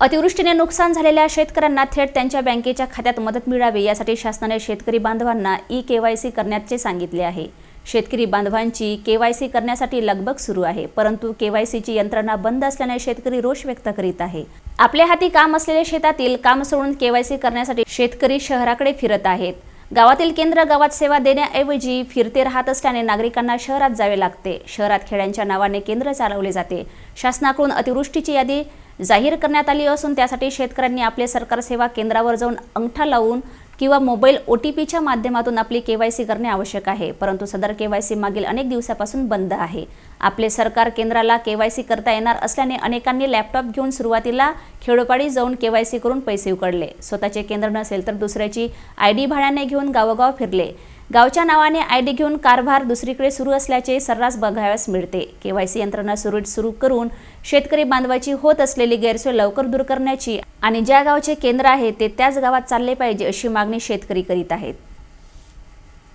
अतिवृष्टीने नुकसान झालेल्या शेतकऱ्यांना थेट त्यांच्या बँकेच्या खात्यात मदत मिळावी यासाठी शासनाने शेतकरी बांधवांना ई के वाय सी करण्याचे सांगितले आहे. शेतकरी बांधवांची के वाय सी करण्यासाठी लगबग सुरू आहे परंतु के वाय सीची यंत्रणा बंद असल्याने शेतकरी रोष व्यक्त करीत आहे. आपल्या हाती काम असलेले शेतातील काम सोडून के वाय सी करण्यासाठी शेतकरी शहराकडे फिरत आहेत. गावातील केंद्र गावात सेवा देण्याऐवजी फिरते राहत असल्याने नागरिकांना शहरात जावे लागते. शहरात खेड्यांच्या नावाने केंद्र चालवले जाते. शासनाकडून अतिवृष्टीची यादी जाहीर करण्यात आली असून त्यासाठी शेतकऱ्यांनी आपले सरकार सेवा केंद्रावर जाऊन अंगठा लावून किंवा मोबाईल ओ टी पीच्या माध्यमातून आपली केवायसी करणे आवश्यक आहे. परंतु सदर केवायसी मागील अनेक दिवसापासून बंद आहे. आपले सरकार केंद्राला केवायसी करता येणार असल्याने अनेकांनी लॅपटॉप घेऊन सुरुवातीला खेडोपाडी जाऊन केवायसी करून पैसे उकडले. स्वतःचे केंद्र नसेल तर दुसऱ्याची आय डी भाड्याने घेऊन गावोगाव फिरले. गावच्या नावाने आय डी घेऊन कारभार दुसरीकडे सुरू असल्याचे सर्रास बघाव्यास मिळते. केवायसी यंत्रणा सुरळीत सुरू करून शेतकरी बांधवाची होत असलेली गैरसोय लवकर दूर करण्याची आणि ज्या गावचे केंद्र आहे ते त्याच गावात चालले पाहिजे अशी मागणी शेतकरी करीत आहेत.